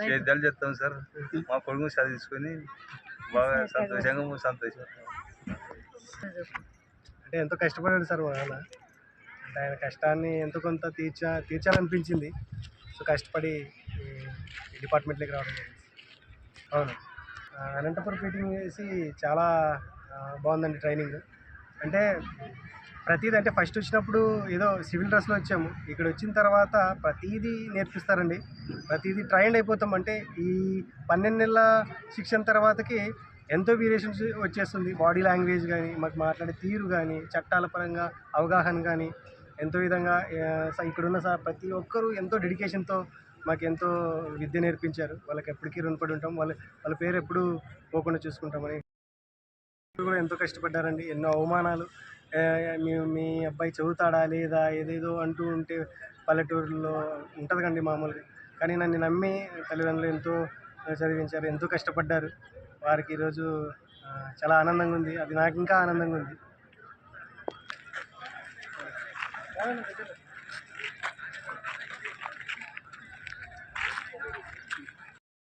సేద్యాలు చేస్తాం సార్. మా కొడుకు చదివించుకొని బాగా సంతోషంగా సంతోషం. అంటే ఎంతో కష్టపడాడు సార్ మా నాన్న. అంటే ఆయన కష్టాన్ని ఎంతో కొంత తీర్చా తీర్చాలనిపించింది. సో కష్టపడి డిపార్ట్మెంట్లోకి రావడం జరిగింది. అవును. అనంతపురం ఫిట్టింగ్ చేసి చాలా బాగుందండి ట్రైనింగ్. అంటే ప్రతిదీ అంటే ఫస్ట్ వచ్చినప్పుడు ఏదో సివిల్ డ్రెస్లో వచ్చాము. ఇక్కడ వచ్చిన తర్వాత ప్రతిదీ నేర్పిస్తారండి. ప్రతిదీ ట్రైన్ అయిపోతాం. అంటే ఈ పన్నెండు నెలల శిక్షణ తర్వాతకి ఎంతో వేరియేషన్స్ వచ్చేస్తుంది. బాడీ లాంగ్వేజ్ కానీ మాకు మాట్లాడే తీరు కానీ చట్టాల పరంగా అవగాహన కానీ ఎంతో విధంగా ఆ, ఇక్కడున్న ప్రతి ఒక్కరూ ఎంతో డెడికేషన్తో మాకు ఎంతో విద్య నేర్పించారు. వాళ్ళకి ఎప్పటికీ రుణపడి ఉంటాం. వాళ్ళ వాళ్ళ పేరు ఎప్పుడూ పోకుండా చూసుకుంటామని కూడా ఎంతో కష్టపడ్డారండి. ఎన్నో అవమానాలు. మీ మీ అబ్బాయి చదువుతాడా లేదా? ఏదేదో అంటూ ఉంటే పల్లెటూరులో ఉంటుంది కండి మామూలుగా. కానీ నన్ను నమ్మి తల్లిదండ్రులు ఎంతో చదివించారు ఎంతో కష్టపడ్డారు. వారికి ఈరోజు చాలా ఆనందంగా ఉంది. అది నాకు ఇంకా ఆనందంగా ఉంది.